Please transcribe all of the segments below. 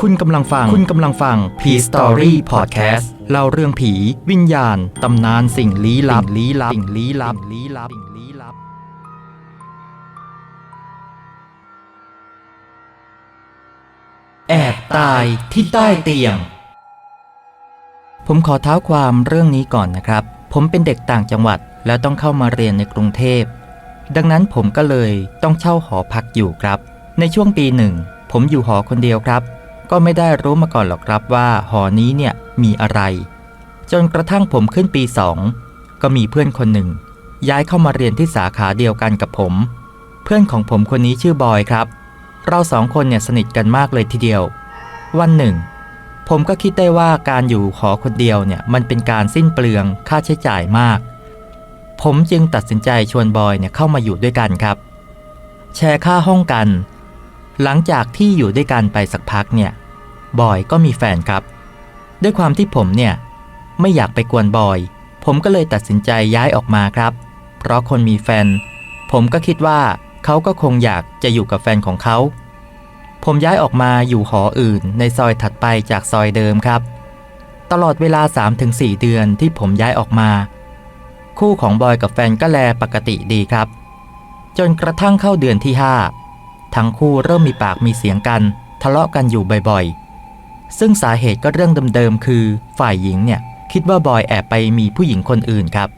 คุณกำลังฟัง คุณกำลังฟัง P Story Podcast เล่าเรื่องผี วิญญาณ ตำนานสิ่งลี้ลับ ลี้ลับ สิ่งลี้ลับ ลี้ลับ สิ่งลี้ลับ แอบตายที่ใต้เตียง ผมขอเท้าความเรื่องนี้ก่อนนะครับ ผมเป็นเด็กต่างจังหวัด แล้วต้องเข้ามาเรียนในกรุงเทพ ดังนั้นผมก็เลยต้องเช่าหอพักอยู่ครับ ในช่วงปีหนึ่ง ผมอยู่หอคนเดียวครับ ก็ไม่ได้รู้มาก่อนหรอกครับว่าหอนี้เนี่ยมีอะไร จนกระทั่งผมขึ้นปีสองก็มีเพื่อนคนหนึ่ง ย้ายเข้ามาเรียนที่สาขาเดียวกันกับผม เพื่อนของผมคนนี้ชื่อบอยครับ เราสองคนเนี่ยสนิทกันมากเลยทีเดียว วันหนึ่ง ผมก็คิดได้ว่าการอยู่หอคนเดียวเนี่ยมันเป็นการสิ้นเปลืองค่าใช้จ่ายมาก ผมจึงตัดสินใจชวนบอยเนี่ยเข้ามาอยู่ด้วยกันครับ แชร์ค่าห้องกัน หลังจากที่อยู่ด้วยกันไปสักพักเนี่ย บอยก็มีแฟนครับ ด้วยความที่ผมเนี่ย ไม่อยากไปกวนบอย ผมก็เลยตัดสินใจย้ายออกมาครับ เพราะคนมีแฟน ผมก็คิดว่าเขาก็คงอยากจะอยู่กับแฟนของเขา ผมย้ายออกมาอยู่หออื่นในซอยถัดไปจากซอยเดิมครับ ตลอดเวลา 3-4 เดือนที่ผมย้ายออกมา คู่ของบอยกับแฟนก็แลปกติดีครับ จนกระทั่งเข้าเดือนที่ 5 ทั้งคู่เริ่มมีปากมีเสียงกัน ทะเลาะกันอยู่บ่อยๆ ซึ่งสาเหตุก็เรื่องเดิมๆ คือฝ่ายหญิงเนี่ยคิดว่าบอยแอบไปมีผู้หญิงคนอื่นครับ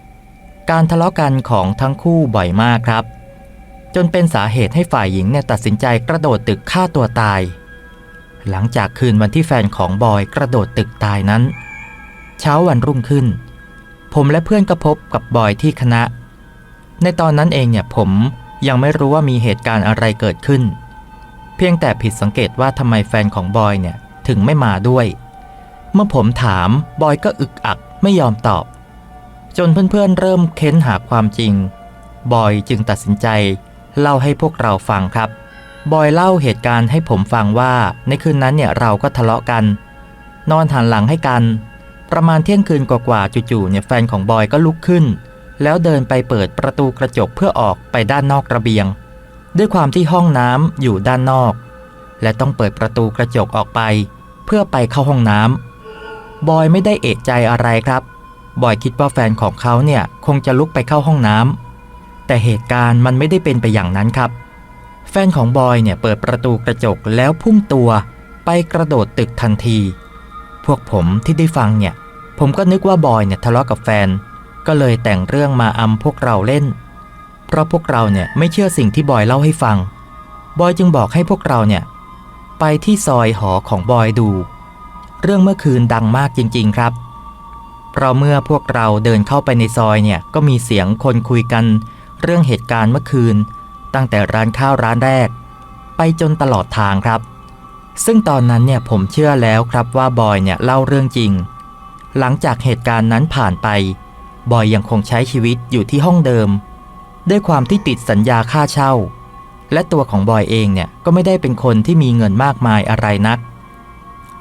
การทะเลาะกันของทั้งคู่บ่อยมากครับ จนเป็นสาเหตุให้ฝ่ายหญิงเนี่ยตัดสินใจกระโดดตึกฆ่าตัวตาย หลังจากคืนวันที่แฟนของบอยกระโดดตึกตายนั้น เช้าวันรุ่งขึ้น ผมและเพื่อนก็พบกับบอยที่คณะ ในตอนนั้นเองเนี่ยผม ยังไม่รู้ว่ามีเหตุการณ์อะไรเกิดขึ้น เพียงแต่ผิดสังเกตว่าทำไมแฟนของบอยเนี่ยถึงไม่มาด้วย เมื่อผมถามบอยก็อึกอักไม่ยอมตอบ จนเพื่อนๆเริ่มเค้นหาความจริง บอยจึงตัดสินใจ เล่าให้พวกเราฟังครับ บอยเล่าเหตุการณ์ให้ผมฟังว่าในคืนนั้นเนี่ยเราก็ทะเลาะกัน นอนหันหลังให้กัน ประมาณเที่ยงคืนกว่าๆจู่ๆเนี่ยแฟนของบอยก็ลุกขึ้น แล้วเดินไปเปิดประตูกระจกเพื่อออกไปด้านนอกระเบียง ด้วยความที่ห้องน้ำอยู่ด้านนอก และต้องเปิดประตูกระจกออกไป เพื่อไปเข้าห้องน้ำบอยไม่ได้เอะใจอะไรครับ บอยคิดว่าแฟนของเขาเนี่ยคงจะลุกไปเข้าห้องน้ำแต่เหตุการณ์มันไม่ได้เป็นไปอย่างนั้นครับ แฟนของบอยเนี่ยเปิดประตูกระจกแล้วพุ่งตัวไปกระโดดตึกทันที พวกผมที่ได้ฟังเนี่ย ผมก็นึกว่าบอยเนี่ยทะเลาะกับแฟน ก็เลยแต่งเรื่องมาอำพวกเราเล่น เพราะพวกเราเนี่ยไม่เชื่อสิ่งที่บอยเล่าให้ฟัง บอยจึงบอกให้พวกเราเนี่ยไปที่ซอยหอของบอยดู เรื่องเมื่อคืนดังมากจริง ๆครับ เพราะเมื่อพวกเราเดินเข้าไปในซอยเนี่ยก็มีเสียงคนคุยกัน เรื่องเหตุการณ์เมื่อคืน ตั้งแต่ร้านข้าวร้านแรก ไปจนตลอดทางครับ ซึ่งตอนนั้นเนี่ยผมเชื่อแล้วครับว่าบอยเนี่ยเล่าเรื่องจริง หลังจากเหตุการณ์นั้นผ่านไป บอยยังคงใช้ชีวิตอยู่ที่ห้องเดิม ด้วยความที่ติดสัญญาค่าเช่า และตัวของบอยเองเนี่ยก็ไม่ได้เป็นคนที่มีเงินมากมายอะไรนัก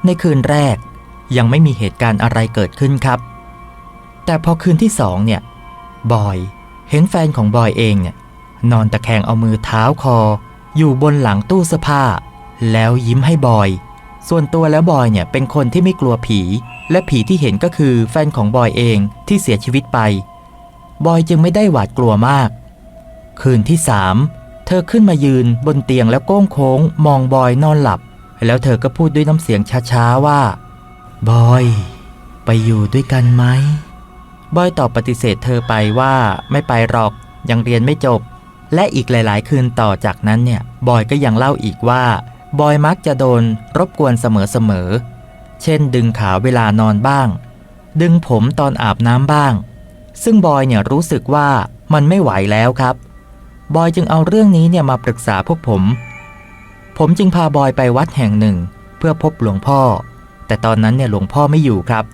ในคืนแรกยังไม่มีเหตุการณ์อะไรเกิดขึ้นครับ แต่พอคืนที่สองเนี่ยบอยเห็นแฟนของบอยเองเนี่ยนอนตะแคงเอามือเท้าคอ อยู่บนหลังตู้เสื้อผ้า แล้วยิ้มให้บอย ส่วนตัวแล้วบอยเนี่ยเป็นคนที่ไม่กลัวผี และผีที่เห็นก็คือแฟนของบอยเองที่เสียชีวิตไป บอยจึงไม่ได้หวาดกลัวมาก คืนที่สามเธอขึ้นมายืนบนเตียงแล้วโก้งโค้ง มองบอยนอนหลับ แล้วเธอก็พูดด้วยน้ำเสียงช้าๆว่า บอย ไปอยู่ด้วยกันไหมบอยตอบปฏิเสธเธอไปว่าไม่ไปหรอกยังเรียนไม่จบ และอีกหลาย ๆ คืนต่อจากนั้นเนี่ยบอยก็ยังเล่าอีกว่า บอยมักจะโดนรบกวนเสมอๆ เช่น ดึงขาเวลานอนบ้าง ดึงผมตอนอาบน้ำบ้าง ซึ่งบอยเนี่ยรู้สึกว่ามันไม่ไหวแล้วครับ บอยจึงเอาเรื่องนี้เนี่ยมาปรึกษาพวกผม ผมจึงพาบอยไปวัดแห่งหนึ่ง เพื่อพบหลวงพ่อ แต่ตอนนั้นเนี่ยหลวงพ่อไม่อยู่ครับ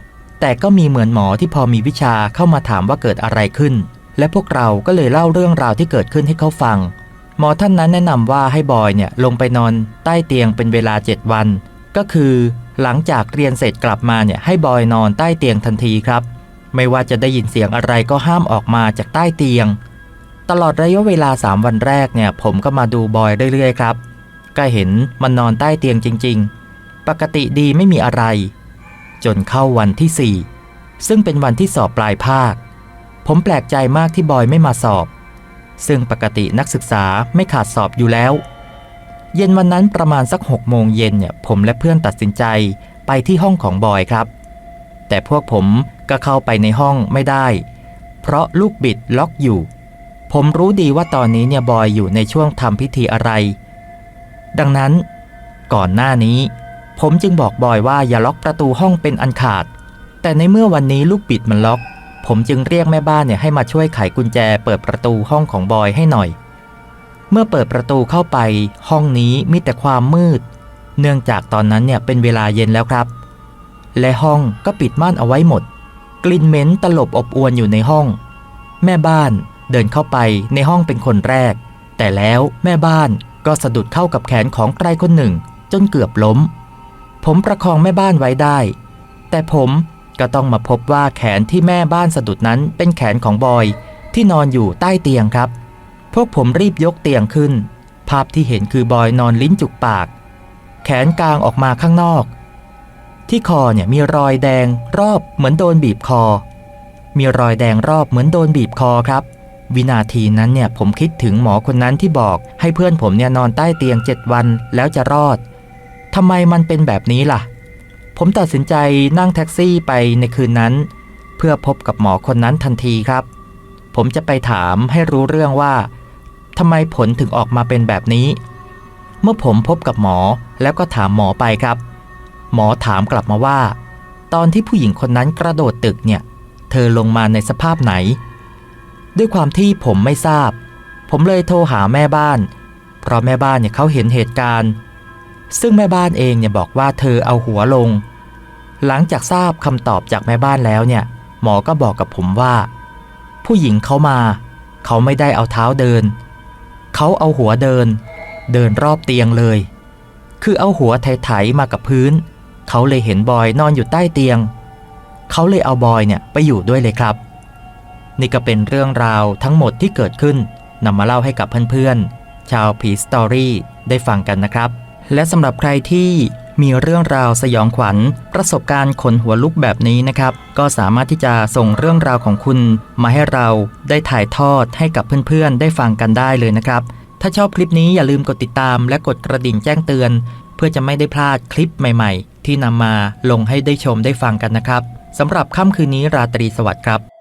แต่ก็มีเหมือนหมอที่พอมีวิชาเข้ามาถามว่าเกิดอะไรขึ้น และพวกเราก็เลยเล่าเรื่องราวที่เกิดขึ้นให้เขาฟัง หมอท่านนั้นแนะนำว่าให้บอยเนี่ยลงไปนอนใต้เตียงเป็นเวลา 7 วัน ก็คือ หลังจากเรียนเสร็จกลับมาเนี่ยให้บอยนอนใต้เตียงทันทีครับ ไม่ว่าจะได้ยินเสียงอะไรก็ห้ามออกมาจากใต้เตียง ตลอดระยะเวลา 3 วันแรกเนี่ยผมก็มาดูบอยเรื่อยๆครับ ก็เห็นมันนอนใต้เตียงจริง ๆ ปกติดีไม่มีอะไร จนเข้าวันที่สี่ซึ่งเป็นวันที่สอบปลายภาค ผมแปลกใจมากที่บอยไม่มาสอบ ซึ่งปกตินักศึกษาไม่ขาดสอบอยู่แล้ว เย็นวันนั้นประมาณสักหกโมงเย็นเนี่ยผมและเพื่อนตัดสินใจไปที่ห้องของบอยครับ แต่พวกผมก็เข้าไปในห้องไม่ได้ เพราะลูกบิดล็อกอยู่ ผมรู้ดีว่าตอนนี้เนี่ยบอยอยู่ในช่วงทำพิธีอะไร ดังนั้น ก่อนหน้านี้ ผมจึงบอกบอยว่าอย่าล็อกประตูห้องเป็นอันขาด แต่ในเมื่อวันนี้ลูกบิดมันล็อก ผมจึงเรียกแม่บ้านเนี่ยให้มาช่วยไขกุญแจเปิดประตูห้องของบอยให้หน่อย เมื่อเปิดประตูเข้าไป ห้องนี้มีแต่ความมืด เนื่องจากตอนนั้นเนี่ยเป็นเวลาเย็นแล้วครับ และห้องก็ปิดม่านเอาไว้หมด กลิ่นเหม็นตลบอบอวนอยู่ในห้อง แม่บ้านเดินเข้าไปในห้องเป็นคนแรก แต่แล้วแม่บ้านก็สะดุดเข้ากับแขนของใครคนหนึ่ง จนเกือบล้ม ผมประคองแม่บ้านไว้ได้ แต่ผมก็ต้องมาพบว่าแขนที่แม่บ้านสะดุดนั้นเป็นแขนของบอยที่นอนอยู่ใต้เตียงครับ พวกผมรีบยกเตียงขึ้น ภาพที่เห็นคือบอยนอนลิ้นจุกปาก แขนกลางออกมาข้างนอก ที่คอเนี่ยมีรอยแดงรอบเหมือนโดนบีบคอ มีรอยแดงรอบเหมือนโดนบีบคอครับ วินาทีนั้นเนี่ยผมคิดถึงหมอคนนั้นที่บอก ให้เพื่อนผมเนี่ยนอนใต้เตียง7วันแล้วจะรอดทำไมมันเป็นแบบนี้ล่ะ ผมตัดสินใจนั่งแท็กซี่ไปในคืนนั้น เพื่อพบกับหมอคนนั้นทันทีครับ ผมจะไปถามให้รู้เรื่องว่า ทำไมผลถึงออกมาเป็นแบบนี้ เมื่อผมพบกับหมอแล้วก็ถามหมอไปครับ หมอถามกลับมาว่า ตอนที่ผู้หญิงคนนั้นกระโดดตึกเนี่ย เธอลงมาในสภาพไหน ด้วยความที่ผมไม่ทราบ ผมเลยโทรหาแม่บ้าน เพราะแม่บ้านเนี่ยเขาเห็นเหตุการณ์ ซึ่งแม่บ้านเองเนี่ยบอกว่าเธอเอาหัวลง หลังจากทราบคำตอบจากแม่บ้านแล้วเนี่ย หมอก็บอกกับผมว่า ผู้หญิงเขามา เขาไม่ได้เอาเท้าเดิน เขาเอาหัวเดิน เดินรอบเตียงเลย คือเอาหัวไถๆมากับพื้น เขาเลยเห็นบอยนอนอยู่ใต้เตียง เขาเลยเอาบอยเนี่ยไปอยู่ด้วยเลยครับ นี่ก็เป็นเรื่องราวทั้งหมดที่เกิดขึ้นนำมาเล่าให้กับเพื่อนๆ ชาวผีสตอรี่ได้ฟังกันนะครับ และสำหรับใครที่ มีเรื่องราวสยองขวัญ ประสบการณ์ขนหัวลุกแบบนี้นะครับ ก็สามารถที่จะส่งเรื่องราวของคุณ มาให้เราได้ถ่ายทอดให้กับเพื่อนๆ ได้ฟังกันได้เลยนะครับ ถ้าชอบคลิปนี้อย่าลืมกดติดตามและกดกระดิ่งแจ้งเตือน เพื่อจะไม่ได้พลาดคลิปใหม่ ๆ ที่นำมาลงให้ได้ชมได้ฟังกันนะครับสำหรับค่ำคืนนี้ราตรีสวัสดิ์ครับ